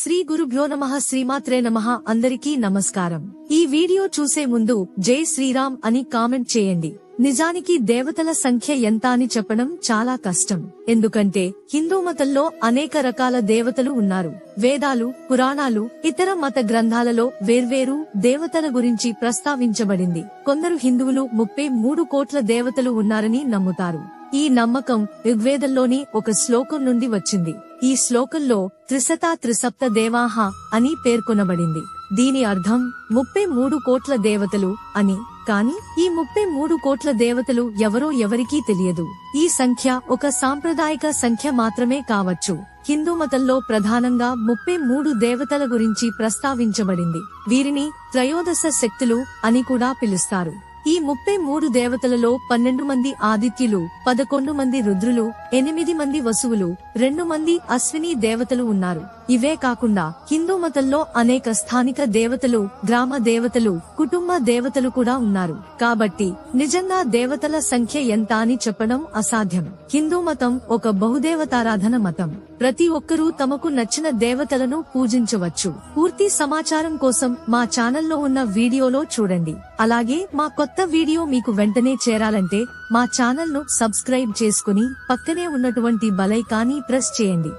శ్రీ గురుభ్యో నమ శ్రీమాత్రే నమ అందరికీ నమస్కారం. ఈ వీడియో చూసే ముందు జై శ్రీరామ్ అని కామెంట్ చేయండి. నిజానికి దేవతల సంఖ్య ఎంత అని చెప్పడం చాలా కష్టం. ఎందుకంటే హిందూ మతంలో అనేక రకాల దేవతలు ఉన్నారు. వేదాలు పురాణాలు ఇతర మత గ్రంథాలలో వేర్వేరు దేవతల గురించి ప్రస్తావించబడింది. కొందరు హిందువులు ముప్పై మూడు కోట్ల దేవతలు ఉన్నారని నమ్ముతారు. ఈ నమ్మకం ఋగ్వేదంలోని ఒక శ్లోకం నుండి వచ్చింది. ఈ శ్లోకంలో త్రిశత త్రిసప్త దేవాహ అని పేర్కొనబడింది. దీని అర్థం ముప్పై మూడు కోట్ల దేవతలు అని. కాని ఈ ముప్పై మూడు కోట్ల దేవతలు ఎవరో ఎవరికీ తెలియదు. ఈ సంఖ్య ఒక సాంప్రదాయిక సంఖ్య మాత్రమే కావచ్చు. హిందూ మతంలో ప్రధానంగా ముప్పై మూడు దేవతల గురించి ప్రస్తావించబడింది. వీరిని త్రయోదశ శక్తులు అని కూడా పిలుస్తారు. ఈ ముప్పై మూడు దేవతలలో పన్నెండు మంది ఆదిత్యులు పదకొండు మంది రుద్రులు ఎనిమిది మంది వసువులు రెండు మంది అశ్విని దేవతలు ఉన్నారు. ఇవే కాకుండా హిందూ మతంలో అనేక స్థానిక దేవతలు గ్రామ దేవతలు కుటుంబ దేవతలు కూడా ఉన్నారు. కాబట్టి నిజంగా దేవతల సంఖ్య ఎంత అని చెప్పడం అసాధ్యం. హిందూ మతం ఒక బహుదేవతారాధన మతం. ప్రతి ఒక్కరూ తమకు నచ్చిన దేవతలను పూజించవచ్చు. పూర్తి సమాచారం కోసం మా ఛానల్లో ఉన్న వీడియోలో చూడండి. అలాగే మా కొత్త కొత్త వీడియో మీకు వెంటనే చేరాలంటే మా ఛానల్ను సబ్స్క్రైబ్ చేసుకుని పక్కనే ఉన్నటువంటి బలైకాన్ని ప్రెస్ చేయండి.